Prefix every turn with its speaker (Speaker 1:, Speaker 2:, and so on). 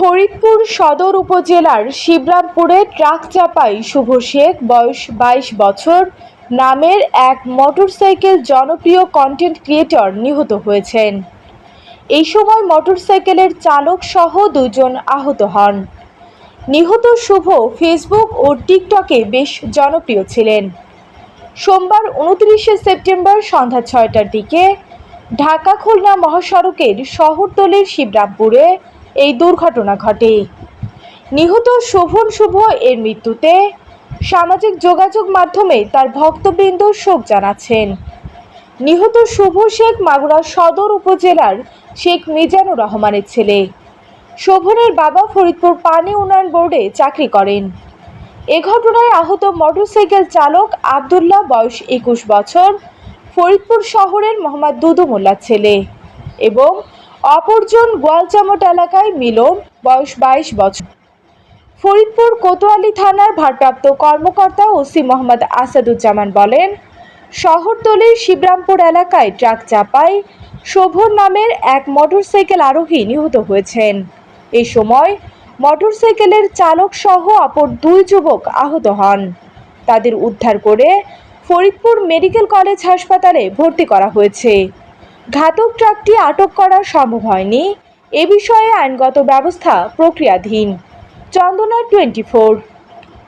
Speaker 1: ফরিদপুর সদর উপজেলার শিবরামপুরে ট্রাক চাপায় শুভ শেখ, বয়স বাইশ বছর, নামের এক মোটরসাইকেল জনপ্রিয় কন্টেন্ট ক্রিয়েটর নিহত হয়েছেন। এই সময় মোটরসাইকেলের চালক সহ দুজন আহত হন। নিহত শুভ ফেসবুক ও টিকটকে বেশ জনপ্রিয় ছিলেন। সোমবার উনত্রিশে সেপ্টেম্বর সন্ধ্যা ছয়টার দিকে ঢাকা খুলনা মহাসড়কের শহরতলির শিবরামপুরে এই দুর্ঘটনা ঘটে। নিহত শোভন শুভ এর মৃত্যুতে সামাজিক যোগাযোগ মাধ্যমে তার ভক্তবৃন্দ শোক জানাচ্ছেন। নিহত শুভ শেখ মাগুরা সদর উপজেলার শেখ মিজানুর রহমানের ছেলে। শোভনের বাবা ফরিদপুর পানি উন্নয়ন বোর্ডে চাকরি করেন। এ ঘটনায় আহত মোটরসাইকেল চালক আবদুল্লাহ বয়স একুশ বছর, ফরিদপুর শহরের মোহাম্মদ দুদু মোল্লার ছেলে এবং অপরজন গোয়ালচামট এলাকায় মিলন, বয়স বাইশ বছর। ফরিদপুর কোতোয়ালি থানার ভারপ্রাপ্ত কর্মকর্তা ওসি মোহাম্মদ আসাদুজ্জামান বলেন, শহরতলির শিবরামপুর এলাকায় ট্রাক চাপায় শোভন নামের এক মোটরসাইকেল আরোহী নিহত হয়েছেন। এই সময় মোটরসাইকেলের চালক সহ অপর দুই যুবক আহত হন। তাদের উদ্ধার করে ফরিদপুর মেডিকেল কলেজ হাসপাতালে ভর্তি করা হয়েছে। ঘাতক ট্রাকটি আটক করা সম্ভব হয়নি। এ বিষয়ে আইনগত ব্যবস্থা প্রক্রিয়াধীন। Chandana twenty four.